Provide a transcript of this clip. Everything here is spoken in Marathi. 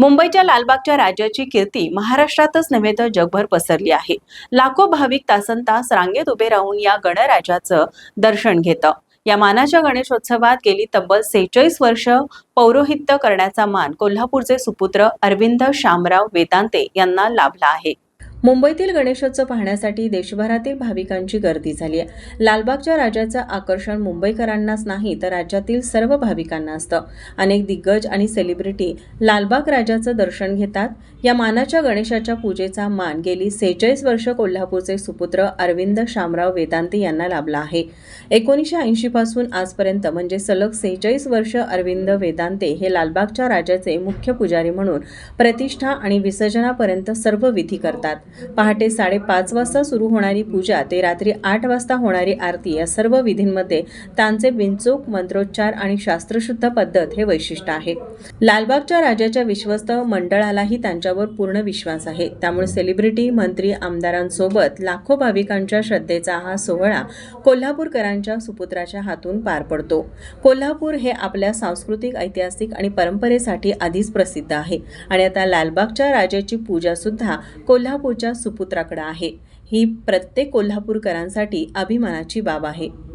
मुंबईच्या लालबागच्या राजाची कीर्ती महाराष्ट्रातच नव्हे तर जगभर पसरली आहे. लाखो भाविक तासन तास रांगेत उभे राहून या गणराजाचं दर्शन घेतं. या मानाच्या गणेशोत्सवात गेली तब्बल सेहेचाळीस वर्ष पौरोहित्य करण्याचा मान कोल्हापूरचे सुपुत्र अरविंद शामराव वेदांते यांना लाभला आहे. मुंबईतील गणेशोत्सव पाहण्यासाठी देशभरातील भाविकांची गर्दी झाली आहे. लालबागच्या राजाचं आकर्षण मुंबईकरांनाच नाही तर राज्यातील सर्व भाविकांना असतं. अनेक दिग्गज आणि सेलिब्रिटी लालबाग राजाचं दर्शन घेतात. या मानाच्या गणेशाच्या पूजेचा मान गेली सेहेचाळीस वर्ष कोल्हापूरचे सुपुत्र अरविंद शामराव वेदांती यांना लाभला आहे. एकोणीसशे ऐंशीपासून आजपर्यंत म्हणजे सलग सेहेचाळीस वर्ष अरविंद वेदांते हे लालबागच्या राजाचे मुख्य पुजारी म्हणून प्रतिष्ठा आणि विसर्जनापर्यंत सर्व विधी करतात. पहाटे साडेपाच वाजता सुरू होणारी पूजा ते रात्री आठ वाजता होणारी आरती या सर्व विधींमध्ये त्यांचे बिनचूक मंत्रोच्चार आणि शास्त्रशुद्ध पद्धत हे वैशिष्ट्य आहे. लालबागच्या राजाच्या विश्वस्त मंडळालाही त्यांच्यावर पूर्ण विश्वास आहे. त्यामुळे सेलिब्रिटी मंत्री आमदारांसोबत लाखो भाविकांच्या श्रद्धेचा हा सोहळा कोल्हापूरकरांच्या सुपुत्राच्या हातून पार पडतो. कोल्हापूर हे आपल्या सांस्कृतिक ऐतिहासिक आणि परंपरेसाठी आधीच प्रसिद्ध आहे आणि आता लालबागच्या राजाची पूजा सुद्धा कोल्हापूरच्या सुपुत्राकडे आहे. ही प्रत्येक कोल्हापूरकरांसाठी अभिमानाची बाब आहे.